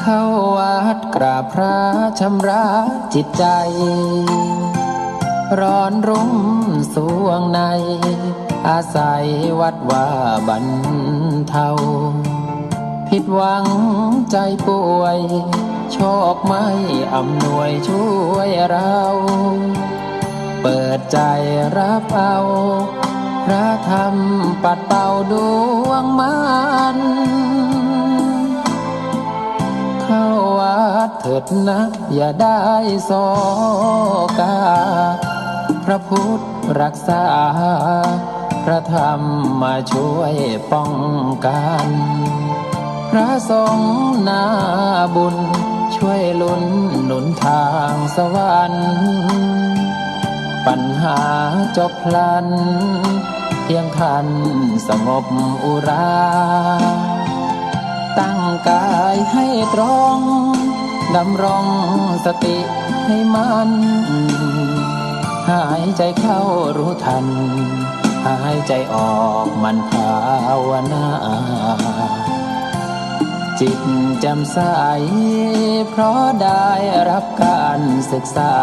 เข้าวัดกราบพระชำระจิตใจ ร้อนรุ่มสวงใน อาศัยวัดว่าบรรเทา ผิดหวังใจป่วย โชคไม่อำนวยช่วยเรา เปิดใจรับเอาพระธรรมปัดเป่าดวงมัน ถิดนะ อย่าได้โศกา พระพุทธรักษา พระธรรมมาช่วยป้องกัน พระสงฆ์นาบุญ ช่วยลุ้นหนุนทางสวรรค์ปัญหาจบพลัน เพียงท่านสงบอุรา ตั้งกายให้ตรง ดำรงสติให้มัน หายใจเข้ารู้ทัน หายใจออกมันภาวนาจิตจ่มใสเพราะได้รับการศึกษา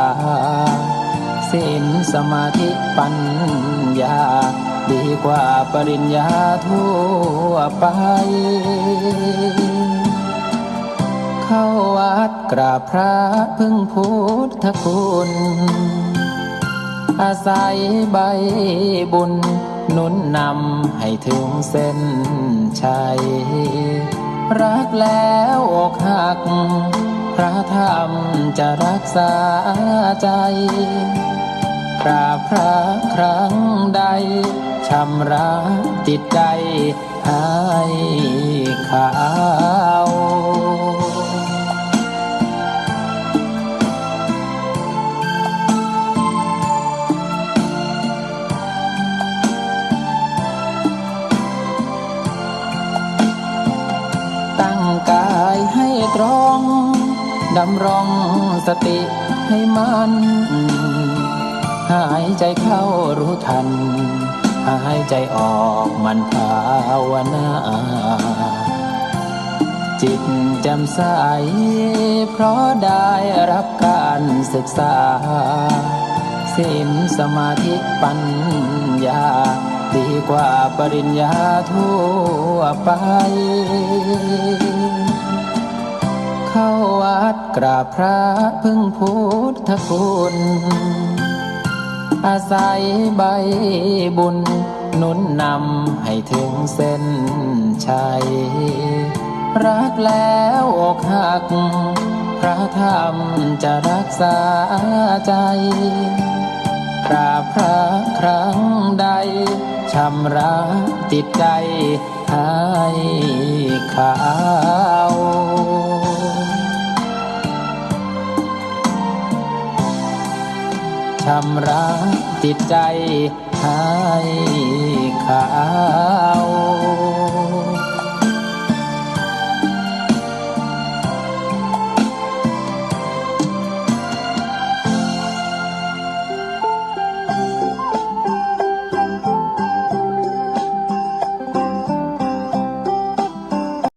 ศีลสมาธิปัญญา ดีกว่าปริญญาทั่วไป ดกราบพระพึ่งพุทธคุณ อาศัยใบบุญนุนนำให้ถึงเส้นชัย รักแล้วอกหัก พระธรรมจะรักษาใจกราบพระครั้งใดชำระจิตใจให้ขาว กายให้ตรง ดำรงสติให้มัน หายใจเข้ารู้ทัน หายใจออกมันภาวนาจิตแจ่มใสเพราะได้รับการศึกษาศีลสมาธิปัญญา ดีกว่าปริญญาทั่วไป ดกราบพระพึ่งพุทธคุณอาศัยใบบุญนุนนำให้ถึงเส้นชัย รักแล้วอกหัก พระธรรมจะรักษาใจกราบพระครั้งใดชำระจิตใจให้ขาว ชำรักจิตใจให้ขาว